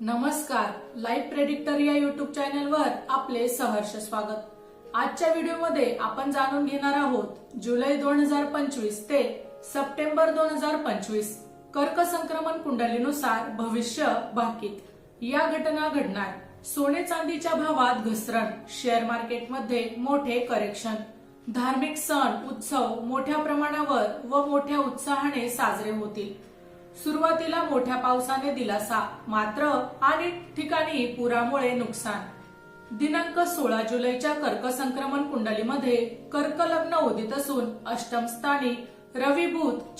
नमस्कार live predictor या YouTube चॅनलवर आपले सहर्ष स्वागत. आजच्या व्हिडिओमध्ये आपण जाणून घेणार आहोत जुलै दोन हजार पंचवीस ते सप्टेंबर दोन हजार पंचवीस कर्क संक्रमण कुंडलीनुसार भविष्य भाकीत. या घटना घडणार. सोने चांदीच्या भावात घसरण शेअर मार्केटमध्ये मोठे करेक्शन धार्मिक सण उत्सव मोठ्या प्रमाणावर व मोठ्या उत्साहाने साजरे होतील. सुरुवातीला मोठ्या पावसाने दिलासा मात्र अनेक ठिकाणी पुरामुळे नुकसान. दिनांक सोळा जुलैच्या कर्क संक्रमण कुंडलीमध्ये कर्क लग्न उदित असून अष्टम स्थानी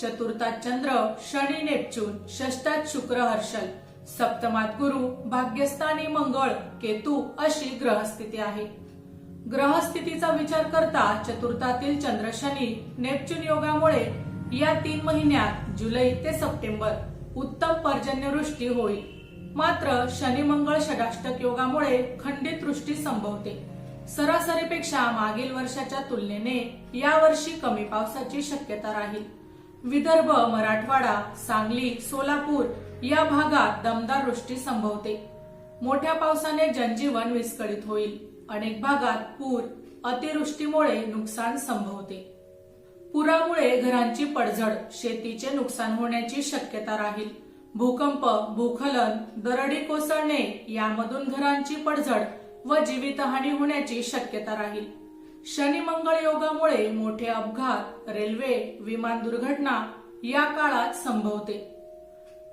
चतुर्थात चंद्र शनी नेपच्यून षष्ठात शुक्र हर्षल. सप्तमात गुरु भाग्यस्थानी मंगळ केतू अशी ग्रहस्थिती आहे. ग्रहस्थितीचा विचार करता चतुर्थातील चंद्र शनी नेपच्यून योगामुळे या तीन महिन्यात जुलै ते सप्टेंबर उत्तम पर्जन्यवृष्टी होईल. मात्र शनी मंगळ षडाष्टक योगामुळे खंडित वृष्टी संभवते. सरासरीपेक्षा मागील वर्षाच्या तुलनेने यावर्षी कमी पावसाची शक्यता राहील. विदर्भ मराठवाडा सांगली सोलापूर या भागात दमदार वृष्टी संभवते. मोठ्या पावसाने जनजीवन विस्कळीत होईल. अनेक भागात पूर अतिवृष्टीमुळे नुकसान संभवते. पुरामुळे घरांची पडझड शेतीचे नुकसान होण्याची शक्यता राहील. भूकंप भूखलन दरडी कोसळणे यामधून घरांची पडझड व जीवितहानी होण्याची शक्यता राहील. शनी मंगळ योगामुळे मोठे अपघात रेल्वे विमान दुर्घटना या काळात संभवते.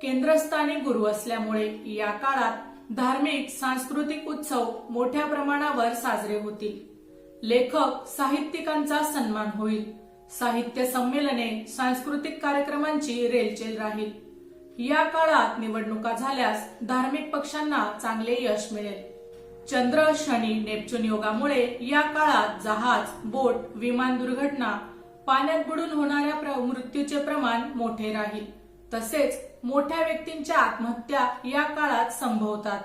केंद्रस्थानी गुरु असल्यामुळे या काळात धार्मिक सांस्कृतिक उत्सव मोठ्या प्रमाणावर साजरे होतील. लेखक साहित्यिकांचा सन्मान होईल. साहित्य संमेलने सांस्कृतिक कार्यक्रमांची रेलचेल राहील. या काळात निवडणुका झाल्यास धार्मिक पक्षांना चांगले यश मिळेल. चंद्र शनी नेपच्यून योगामुळे या काळात जहाज बोट विमान दुर्घटना पाण्यात बुडून होणाऱ्या मृत्यूचे प्रमाण मोठे राहील. तसेच मोठ्या व्यक्तींच्या आत्महत्या या काळात संभवतात.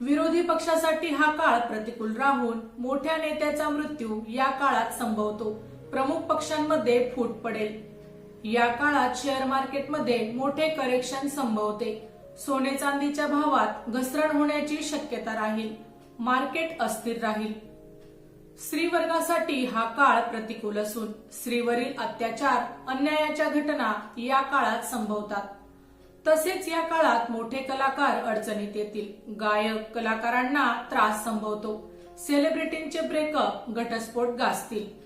विरोधी पक्षासाठी हा काळ प्रतिकूल राहून मोठ्या नेत्याचा मृत्यू या काळात संभवतो. प्रमुख पक्षांमध्ये फूट पडेल. या काळात शेअर मार्केटमध्ये मोठे करेक्शन संभवते. सोने चांदीच्या भावात घसरण होण्याची शक्यता राहील. मार्केट अस्थिर राहील. स्त्रीवर्गासाठी हा काळ प्रतिकूल असून स्त्रीवरील अत्याचार अन्यायाच्या घटना या काळात संभवतात. तसेच या काळात मोठे कलाकार अडचणीत येतील. गायक कलाकारांना त्रास संभवतो. सेलिब्रिटींचे ब्रेकअप घटस्फोट गाजतील.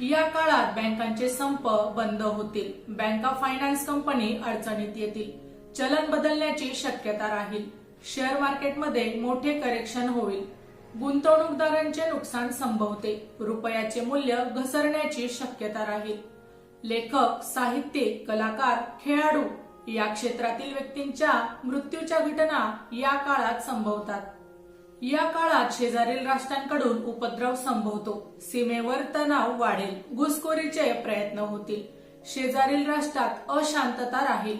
या काळात बँकांचे संप बंद होतील. बँका फायनान्स कंपनी अडचणीत येतील. चलन बदलण्याची शक्यता राहील. शेअर मार्केटमध्ये मोठे करेक्शन होईल. गुंतवणूकदारांचे नुकसान संभवते. रुपयाचे मूल्य घसरण्याची शक्यता राहील. लेखक साहित्यिक कलाकार खेळाडू या क्षेत्रातील व्यक्तींच्या मृत्यूच्या घटना या काळात संभवतात. या काळात शेजारील राष्ट्रांकडून उपद्रव संभवतो. सीमेवर तणाव वाढेल. घुसखोरीचे प्रयत्न होतील. शेजारील राष्ट्रात अशांतता राहील.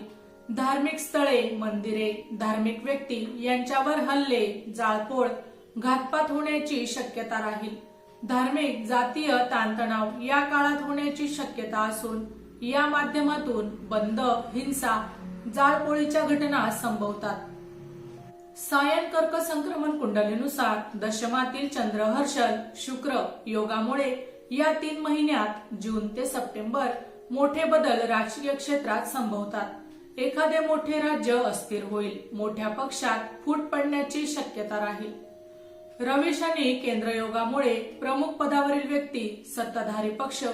धार्मिक स्थळे मंदिरे धार्मिक व्यक्ती यांच्यावर हल्ले जाळपोळ घातपात होण्याची शक्यता राहील. धार्मिक जातीय ताणतणाव या काळात होण्याची शक्यता असून या माध्यमातून बंद हिंसा जाळपोळीच्या घटना संभवतात. सायन कर्क संक्रमण कुंडलीनुसार दशमातील चंद्र हर्षल शुक्र योगामुळे या तीन महिन्यात जून ते सप्टेंबर मोठे बदल राजकीय क्षेत्रात संभवतात. एखादे मोठे राज्य अस्थिर होईल मोठ्या पक्षात फूट पडण्याची शक्यता राहील. रवी शनी केंद्र योगामुळे प्रमुख पदावरील व्यक्ती सत्ताधारी पक्ष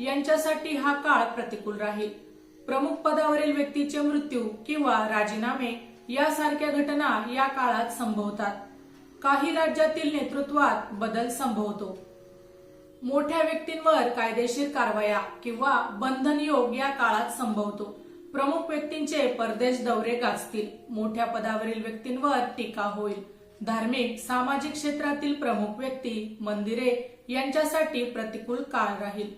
यांच्यासाठी हा काळ प्रतिकूल राहील. प्रमुख पदावरील व्यक्तीचे मृत्यू किंवा राजीनामे यासारख्या घटना या काळात संभवतात. काही राज्यातील नेतृत्वात बदल संभवतो. मोठ्या व्यक्तींवर कायदेशीर कारवाया किंवा बंधन योग या काळात संभवतो. प्रमुख व्यक्तींचे परदेश दौरे गाजतील. मोठ्या पदावरील व्यक्तींवर टीका होईल. धार्मिक सामाजिक क्षेत्रातील प्रमुख व्यक्ती मंदिरे यांच्यासाठी प्रतिकूल काळ राहील.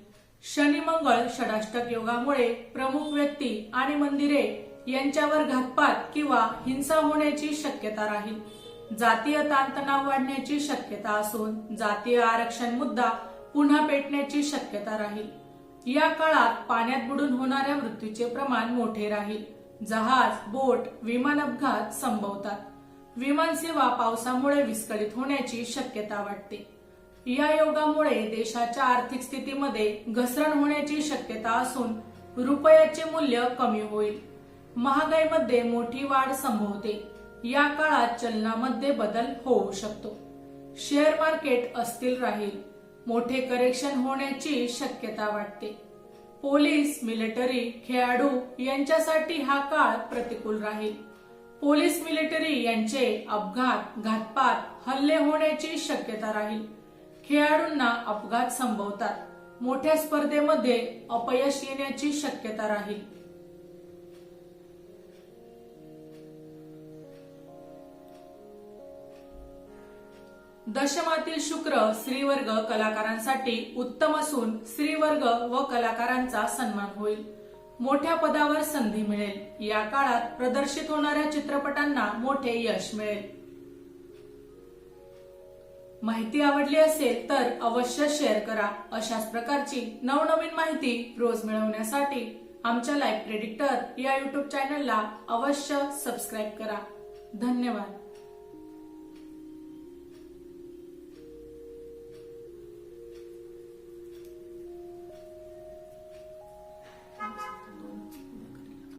शनी मंगळ षडाष्टक योगामुळे प्रमुख व्यक्ती आणि मंदिरे यांच्यावर घातपात किंवा हिंसा होण्याची शक्यता राहील. जातीय ताणतणाव वाढण्याची शक्यता असून जातीय आरक्षण मुद्दा पुन्हा पेटण्याची शक्यता राहील. या काळात पाण्यात बुडून होणाऱ्या मृत्यूचे प्रमाण मोठे राहील. जहाज बोट विमान अपघात संभवतात. विमान सेवा पावसामुळे विस्कळीत होण्याची शक्यता वाटते. या योगामुळे देशाच्या आर्थिक स्थितीमध्ये घसरण होण्याची शक्यता असून रुपयाचे मूल्य कमी होईल. महागाईमध्ये मोठी वाढ संभवते. या काळात चलनामध्ये बदल होऊ शकतो. शेअर मार्केट अस्थिर राहील. मोठे करेक्शन होण्याची शक्यता वाटते. पोलीस मिलिटरी खेळाडू यांच्यासाठी हा काळ प्रतिकूल राहील. पोलीस मिलिटरी यांचे अपघात घातपात हल्ले होण्याची शक्यता राहील. खेळाडूंना अपघात संभवतात. मोठ्या स्पर्धेमध्ये अपयश येण्याची शक्यता राहील. दशमातील शुक्र स्त्रीवर्ग कलाकारांसाठी उत्तम असून स्त्रीवर्ग व कलाकारांचा सन्मान होईल. मोठ्या पदावर संधी मिळेल. या काळात प्रदर्शित होणाऱ्या चित्रपटांना मोठे यश मिळेल. माहिती आवडली असेल तर अवश्य शेअर करा. अशाच प्रकारची नवनवीन माहिती रोज मिळवण्यासाठी आमच्या लाईफ प्रेडिक्टर या युट्यूब चॅनलला अवश्य सबस्क्राईब करा. धन्यवाद.